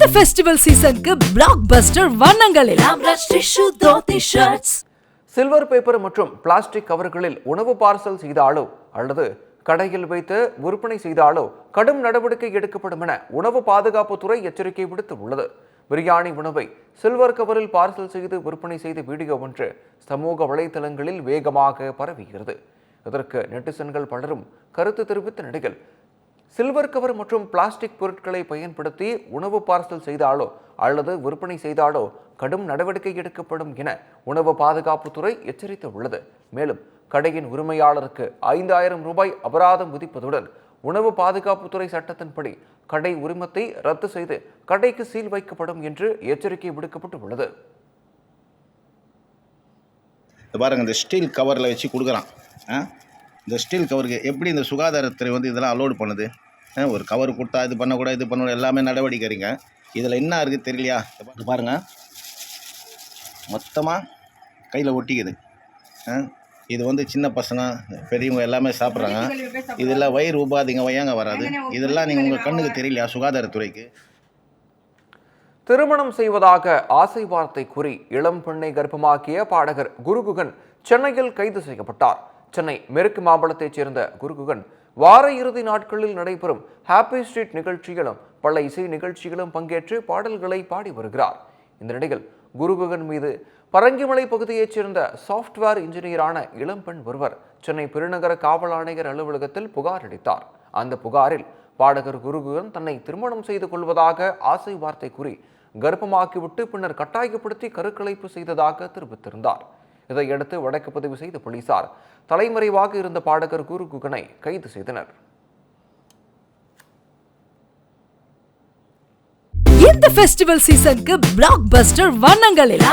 இந்த ஃபெஸ்டிவல் சீசனுக்கு blockbuster வண்ணங்களில் சில்வர் பேப்பர் மற்றும் பிளாஸ்டிக் கவர்களில் உணவு பார்சல் செய்தாலோ அல்லது கடையில் வைத்து விற்பனை செய்தாலோ கடும் நடவடிக்கை எடுக்கப்படும் என உணவு பாதுகாப்புத்துறை எச்சரிக்கை விடுத்துள்ளது. பிரியாணி உணவை சில்வர் கவரில் பார்சல் செய்து விற்பனை செய்த வீடியோ ஒன்று சமூக வலைதளங்களில் வேகமாக பரவுகிறது இதற்கு நெட்டிசன்கள் பலரும் கருத்து தெரிவித்த நிலையில் சில்வர் கவர் மற்றும் பிளாஸ்டிக் பொருட்களை பயன்படுத்தி உணவு பார்சல் செய்தாலோ அல்லது விற்பனை செய்தாலோ கடும் நடவடிக்கை எடுக்கப்படும் என உணவு பாதுகாப்புத்துறை எச்சரித்துள்ளது. மேலும் கடையின் உரிமையாளருக்கு ஐந்தாயிரம் ரூபாய் அபராதம் விதிப்பதுடன் உணவு பாதுகாப்புத்துறை சட்டத்தின்படி கடை உரிமத்தை ரத்து செய்து கடைக்கு சீல் வைக்கப்படும் என்று எச்சரிக்கை விடுக்கப்பட்டுள்ளது. பாருங்க இந்த ஸ்டீல் கவரில் வச்சு கொடுக்குறான். ஆ? இந்த ஸ்டீல் கவருக்கு எப்படி இந்த சுகாதாரத்துறை வந்து இதெல்லாம் அலோடு பண்ணுது? ஆ, ஒரு கவர் கொடுத்தா இது பண்ணக்கூடாது இது பண்ணக்கூடாது எல்லாமே நடவடிக்கை இதில் என்ன இருக்குது தெரியலையா? இது பாருங்கள் மொத்தமாக கையில் ஒட்டிக்குது. ஆ இது வந்து சின்ன பசங்க பெரியவங்க எல்லாமே சாப்பிட்றாங்க. இதெல்லாம் வயிறு உபாதிங்க வையாங்க வராது? இதெல்லாம் நீங்கள் உங்கள் கண்ணுக்கு தெரியலையா சுகாதாரத்துறைக்கு? திருமணம் செய்வதாக ஆசை வார்த்தை கூறி இளம் பெண்ணை கர்ப்பமாக்கிய பாடகர் குருகுகன் சென்னையில் கைது செய்யப்பட்டார். சென்னை மேற்கு மாம்பலத்தைச் சேர்ந்த குருகுகன் வார இறுதி நாட்களில் நடைபெறும் ஹாப்பி ஸ்ட்ரீட் நிகழ்ச்சிகளும் பல இசை நிகழ்ச்சிகளும் பங்கேற்று பாடல்களை பாடி வருகிறார். இந்த நிலையில் குருகுகன் மீது பரங்கிமலை பகுதியைச் சேர்ந்த சாஃப்ட்வேர் இன்ஜினியரான இளம்பெண் ஒருவர் சென்னை பெருநகர காவல் ஆணையர் அலுவலகத்தில் புகார் அளித்தார். அந்த புகாரில் பாடகர் குருகுகன் தன்னை திருமணம் செய்து கொள்வதாக ஆசை வார்த்தை கூறி கர்ப்பமாக்கிவிட்டு பின்னர் கட்டாயப்படுத்தி கருக்கலைப்பு செய்ததாக தெரிவித்திருந்தார். இதையடுத்து வழக்கு பதிவு செய்த போலீசார். தலைமறைவாக இருந்த பாடகர் குருகுகனை கைது செய்தனர். இந்த ஃபெஸ்டிவல் சீசனுக்கு பிளாக் பஸ்டர் வண்ணங்களில்